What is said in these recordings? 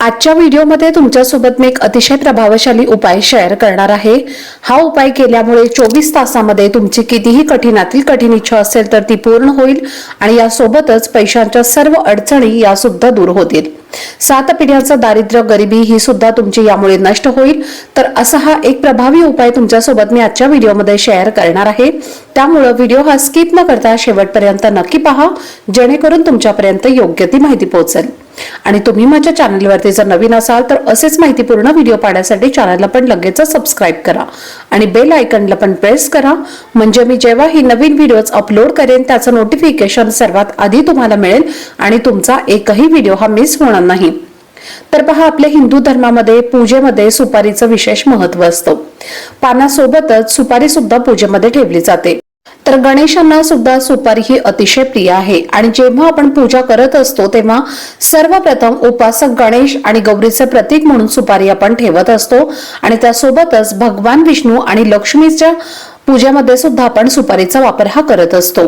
आजच्या व्हिडिओमध्ये तुमच्यासोबत मी एक अतिशय प्रभावशाली उपाय शेअर करणार आहे. हा उपाय केल्यामुळे चोवीस तासामध्ये तुमची कितीही कठीणातील कठीण इच्छा असेल तर ती पूर्ण होईल आणि यासोबतच पैशांच्या सर्व अडचणी या सुद्धा दूर होतील. सात पिढ्यांचं दारिद्र्य गरिबी ही सुद्धा तुमची यामुळे नष्ट होईल. तर असा हा एक प्रभावी उपाय तुमच्यासोबत मी आजच्या व्हिडिओमध्ये शेअर करणार आहे. त्यामुळं व्हिडिओ हा स्किप न करता शेवटपर्यंत नक्की पहा. जेणेकरून तुमच्यापर्यंत योग्य ती माहिती पोहोचेल. आणि तुम्ही माझ्या चॅनलवरती जर नवीन असाल तर असेच माहितीपूर्ण व्हिडिओ पाहण्यासाठी चॅनलला पण लगेच सबस्क्राईब करा. आणि बेल आयकनला पण प्रेस करा. म्हणजे मी जेव्हा ही नवीन व्हिडिओज अपलोड करेन त्याचं नोटिफिकेशन सर्वात आधी तुम्हाला मिळेल आणि तुमचा एकही व्हिडिओ हा मिस होणार नाही. तर पहा आपल्या हिंदू धर्मामध्ये पूजेमध्ये सुपारीचं विशेष महत्त्व असतं. पानासोबतच सुपारी सुद्धा पूजेमध्ये ठेवली जाते. तर गणेशांना सुद्धा सुपारी ही अतिशय प्रिय आहे. आणि जेव्हा आपण पूजा करत असतो तेव्हा सर्वप्रथम उपासक गणेश आणि गौरीचे प्रतीक म्हणून सुपारी आपण ठेवत असतो. आणि त्यासोबतच भगवान विष्णू आणि लक्ष्मीच्या पूजेमध्ये सुद्धा आपण सुपारीचा वापर हा करत असतो.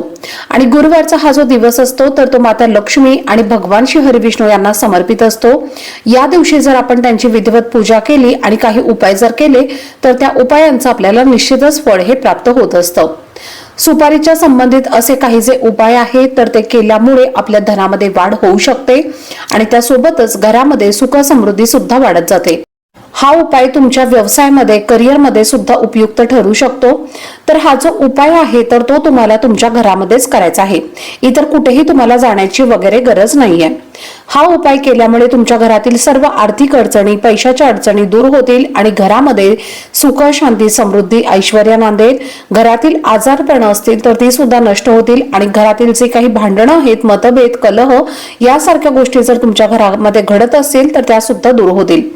आणि गुरुवारचा हा जो दिवस असतो तर तो माता लक्ष्मी आणि भगवान श्री हरिविष्णू यांना समर्पित असतो. या दिवशी जर आपण त्यांची विधिवत पूजा केली आणि काही उपाय जर केले तर त्या उपायांचं आपल्याला निश्चितच फळ हे प्राप्त होत असतं. सुपारीच्या संबंधित असे काही जे उपाय आहेत तर ते केल्यामुळे आपल्या धनामध्ये वाढ होऊ शकते आणि त्यासोबतच घरामध्ये सुख समृद्धी सुद्धा वाढत जाते. हा उपाय तुमच्या व्यवसायामध्ये करिअरमध्ये सुद्धा उपयुक्त ठरू शकतो. तर हा जो उपाय आहे तर तो तुम्हाला तुमच्या घरामध्येच करायचा आहे. इतर कुठेही तुम्हाला जाण्याची वगैरे गरज नाहीये. हा उपाय केल्यामुळे तुमच्या घरातील सर्व आर्थिक अडचणी पैशाच्या अडचणी दूर होतील आणि घरामध्ये सुख शांती समृद्धी ऐश्वर्या नांदेल घरातील आजारपण असतील तर ती सुद्धा नष्ट होतील आणि घरातील जे काही भांडणं आहेत मतभेद कलह यासारख्या गोष्टी जर तुमच्या घरामध्ये घडत असतील तर त्या सुद्धा दूर होतील.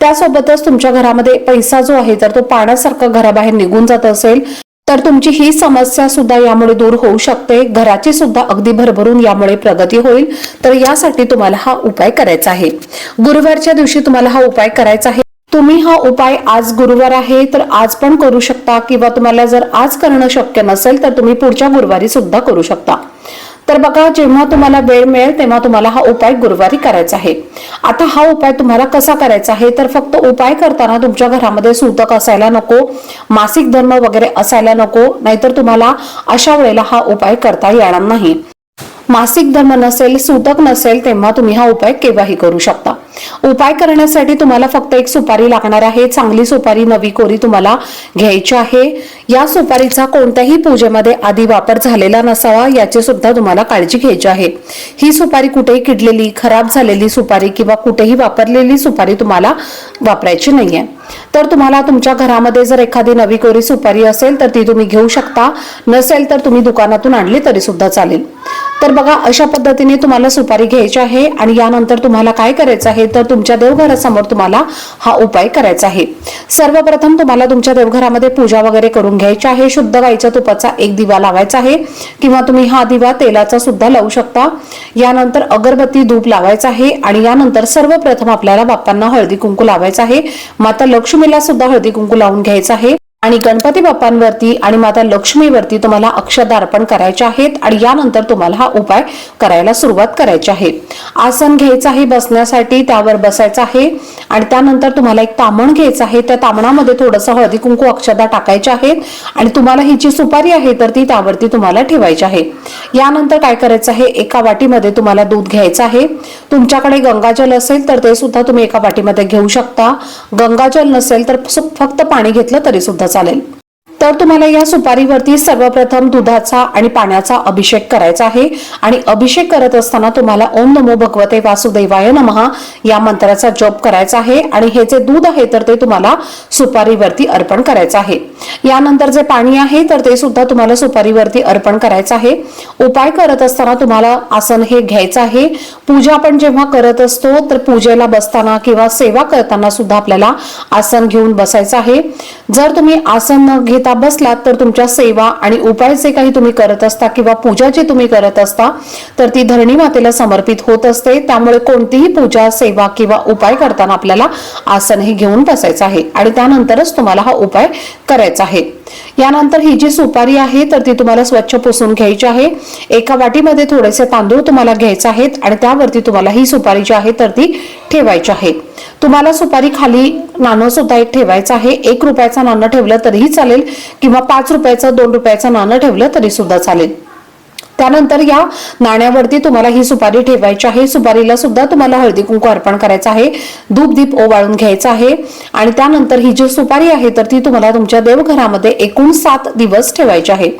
त्यासोबतच तुमच्या घरामध्ये पैसा जो आहे तर तो पाण्यासारखा घराबाहेर निघून जात असेल. तर तुमची ही समस्या सुद्धा यामुळे दूर होऊ शकते. घराची सुद्धा अगदी भरभरून यामुळे प्रगती होईल. तर यासाठी तुम्हाला हा उपाय करायचा आहे. गुरुवारच्या दिवशी तुम्हाला हा उपाय करायचा आहे. तुम्ही हा उपाय आज गुरुवार आहे तर आज पण करू शकता किंवा तुम्हाला जर आज करणं शक्य नसेल तर तुम्ही पुढच्या गुरुवारी सुद्धा करू शकता. तर बघा जेव्हा तुम्हाला वेळ मिळेल तेव्हा तुम्हाला हा उपाय गुरुवारी करायचा आहे. आता हा उपाय तुम्हाला कसा करायचा आहे? तर फक्त उपाय करताना तुमच्या घरामध्ये सूतक असायला नको मासिक धर्म वगैरे असायला नको नाहीतर तुम्हाला अशा वेळेला हा उपाय करता येणार नाही. मासिक धर्म नसेल सूतक नसेल तेव्हा तुम्ही हा उपाय केव्हाही करू शकता. उपाय करण्यासाठी तुम्हाला फक्त एक सुपारी लागणार आहे चांगली सुपारी नवी कोरी तुम्हाला घ्यायची आहे. या सुपारीचा कोणत्याही पूजेमध्ये आधी वापर झालेला नसावा याची सुद्धा तुम्हाला काळजी घ्यायची आहे. ही सुपारी कुठेही किडलेली खराब झालेली सुपारी किंवा कुठेही वापरलेली सुपारी तुम्हाला वापरायची नाहीये. तर तुम्हाला तुमच्या घरामध्ये जर एखादी नवी कोरी सुपारी असेल तर ती तुम्ही घेऊ शकता. नसेल तर तुम्ही दुकानातून आणली तरी सुद्धा चालेल. तर बघा अशा पद्धतीने तुम्हाला सुपारी घ्यायची आहे आणि यानंतर तुम्हाला काय करायचं आहे तर तुमच्या देवघरासमोर तुम्हाला हा उपाय करायचा आहे. सर्वप्रथम तुम्हाला तुमच्या देवघरामध्ये पूजा वगैरे करून घ्यायची आहे. शुद्ध गाईच्या तुपाचा एक दिवा लावायचा आहे किंवा तुम्ही हा दिवा तेलाचा सुद्धा लावू शकता. यानंतर अगरबत्ती धूप लावायचा आहे आणि यानंतर सर्वप्रथम आपल्याला बाप्पांना हळदी कुंकू लावायचं आहे. माता लक्ष्मीला सुद्धा हळदी कुंकू लावून घ्यायचं आहे. आणि गणपती बाप्पांवरती आणि माता लक्ष्मीवरती तुम्हाला अक्षदा अर्पण करायचे आहेत आणि यानंतर तुम्हाला हा उपाय करायला सुरुवात करायची आहे. आसन घ्यायचं आहे बसण्यासाठी त्यावर बसायचं आहे आणि त्यानंतर तुम्हाला एक तामण घ्यायचं आहे. त्या तामणामध्ये थोडंसं हळदी कुंकू अक्षदा टाकायचे आहेत आणि तुम्हाला ही जी सुपारी आहे तर ती त्यावरती तुम्हाला ठेवायची आहे. यानंतर काय करायचं आहे? एका वाटीमध्ये तुम्हाला दूध घ्यायचं आहे. तुमच्याकडे गंगाजल असेल तर ते सुद्धा तुम्ही एका वाटीमध्ये घेऊ शकता. गंगाजल नसेल तर फक्त पाणी घेतलं तरी सुद्धा चालेल तर तुम्हाला या सुपारीवरती सर्वप्रथम दुधाचा आणि पाण्याचा अभिषेक करायचा आहे. आणि अभिषेक करत असताना तुम्हाला ओम नमो भगवते वासुदेवाय नमहा या मंत्राचा जप करायचा आहे. आणि हे जे दूध आहे तर ते तुम्हाला सुपारीवरती अर्पण करायचं आहे. यानंतर जे पाणी आहे तर ते सुद्धा तुम्हाला सुपारीवरती अर्पण करायचं आहे. उपाय करत असताना तुम्हाला आसन हे घ्यायचं आहे. पूजा आपण जेव्हा करत असतो तर पूजेला बसताना किंवा सेवा करताना सुद्धा आपल्याला आसन घेऊन बसायचं आहे. जर तुम्ही आसन न घेता बसलात तर तुमच्या सेवा आणि उपाय जे काही तुम्ही करत असता किंवा पूजा जी तुम्ही करत असता तर ती धरणी मातेला समर्पित होत असते. त्यामुळे कोणतीही पूजा सेवा किंवा उपाय करताना आपल्याला आसनही घेऊन बसायचं आहे आणि त्यानंतरच तुम्हाला हा उपाय करायचा आहे. यानंतर ही जी सुपारी आहे तर ती तुम्हाला स्वच्छ पुसून घ्यायची आहे. एका वाटीमध्ये थोडेसे तांदूळ तुम्हाला घ्यायचे आहेत आणि त्यावरती तुम्हाला ही सुपारी जी आहे तर ती ठेवायची आहे. तुम्हाला सुपारी खाली नाणं सुद्धा एक ठेवायचं आहे. एक रुपयाचं नाणं ठेवलं तरीही चालेल किंवा पाच रुपयाचं दोन रुपयाचं नाणं ठेवलं तरी सुद्धा चालेल. त्यानंतर या नाण्यावरती तुम्हाला ही सुपारी ठेवायची आहे. सुपारीला सुद्धा तुम्हाला हळदी कुंकू अर्पण करायचं आहे. धूप दीप ओवाळून घ्यायचं आहे. आणि त्यानंतर ही जी सुपारी आहे तर ती तुम्हाला तुमच्या देवघरामध्ये एकूण सात दिवस ठेवायची आहे.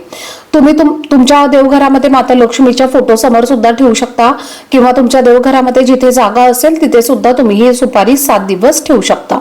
तुम्ही तुम तुमच्या देवघरामध्ये माता लक्ष्मीच्या फोटो समोर सुद्धा ठेवू शकता. किंवा तुमच्या देवघरामध्ये जिथे जागा असेल तिथे सुद्धा तुम्ही ही सुपारी सात दिवस ठेवू शकता.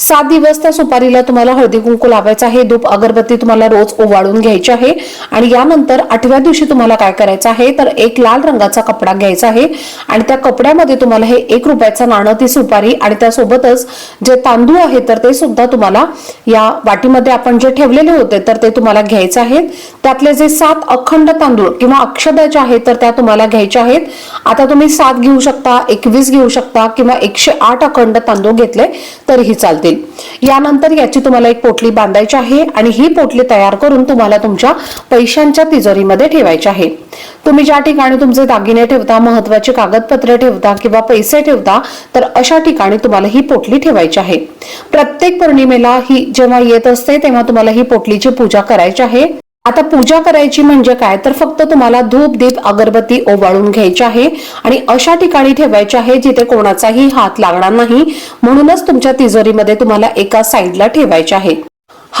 सात दिवस त्या सुपारीला तुम्हाला हळदी कुंकू लावायचं आहे. धूप अगरबत्ती तुम्हाला रोज ओवाळून घ्यायची आहे. आणि यानंतर आठव्या दिवशी तुम्हाला काय करायचं आहे? तर एक लाल रंगाचा कपडा घ्यायचा आहे. आणि त्या कपड्यामध्ये तुम्हाला हे एक रुपयाचं नाणं ती सुपारी आणि त्यासोबतच जे तांदूळ आहे तर ते सुद्धा तुम्हाला या वाटीमध्ये आपण जे ठेवलेले होते तर ते तुम्हाला घ्यायचे आहेत. त्यातले जे सात अखंड तांदूळ किंवा अक्षदा ज्या आहेत तर त्या तुम्हाला घ्यायच्या आहेत. आता तुम्ही सात घेऊ शकता एकवीस घेऊ शकता किंवा एकशे आठ अखंड तांदूळ घेतले तरीही चालतील यानंतर याची तुम्हाला एक पोटली बांधायची आहे आणि ही पोटली तयार करून तुम्हाला तुमच्या पैशांच्या तिजोरीमध्ये ठेवायची आहे. तुम्ही ज्या ठिकाणी तुमचे दागिने ठेवता महत्वाची कागदपत्रे ठेवता किंवा पैसे ठेवता तर अशा ठिकाणी तुम्हाला ही पोटली ठेवायची आहे. प्रत्येक पौर्णिमेला ही जेव्हा येत असते तेव्हा तुम्हाला ही पोटलीची पूजा करायची आहे. आता पूजा करायची म्हणजे काय? तर फक्त तुम्हाला धूप दीप अगरबत्ती ओवाळून घ्यायची आहे आणि अशा ठिकाणी ठेवायची आहे जिथे कोणाचाही हात लागणार नाही. म्हणूनच तुमच्या तिजोरीमध्ये तुम्हाला एका साईडला ठेवायचे आहे.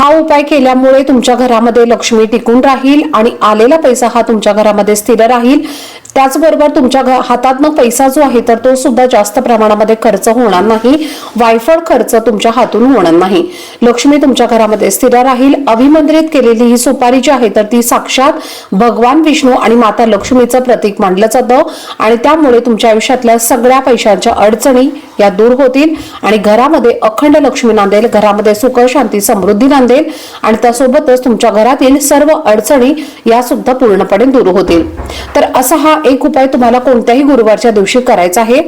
हा उपाय केल्यामुळे तुमच्या घरामध्ये लक्ष्मी टिकून राहील आणि आलेला पैसा हा तुमच्या घरामध्ये स्थिर राहील. त्याचबरोबर तुमच्या हातातनं पैसा जो आहे तर तो सुद्धा जास्त प्रमाणामध्ये खर्च होणार नाही. वायफळ खर्च तुमच्या हातून होणार नाही. लक्ष्मी तुमच्या घरामध्ये स्थिर राहील. अभिमंत्रित केलेली ही सुपारी जी आहे तर ती साक्षात भगवान विष्णू आणि माता लक्ष्मीचं प्रतीक मानलं जातं आणि त्यामुळे तुमच्या आयुष्यातल्या सगळ्या पैशांच्या अडचणी या दूर होतील आणि घरामध्ये अखंड लक्ष्मी नांदेल घरामध्ये सुख शांती समृद्धी नांदेल. आणि त्यासोबतच तुमच्या घरातील सर्व अडचणी या सुद्धा पूर्णपणे दूर होतील. तर असा हा एक उपाय तुम्हाला कोणत्याही गुरुवारच्या दिवशी करायचा आहे.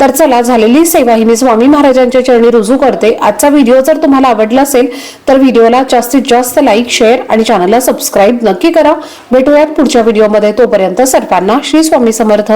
तर चला झालेली सेवा ही मी स्वामी महाराजांच्या चरणी रुजू करते. आजचा व्हिडिओ जर तुम्हाला आवडला असेल तर व्हिडिओला जास्तीत जास्त लाईक शेअर आणि चॅनलला सबस्क्राईब नक्की करा. भेटूयात पुढच्या व्हिडिओमध्ये. तोपर्यंत सर्वांना श्री स्वामी समर्थ.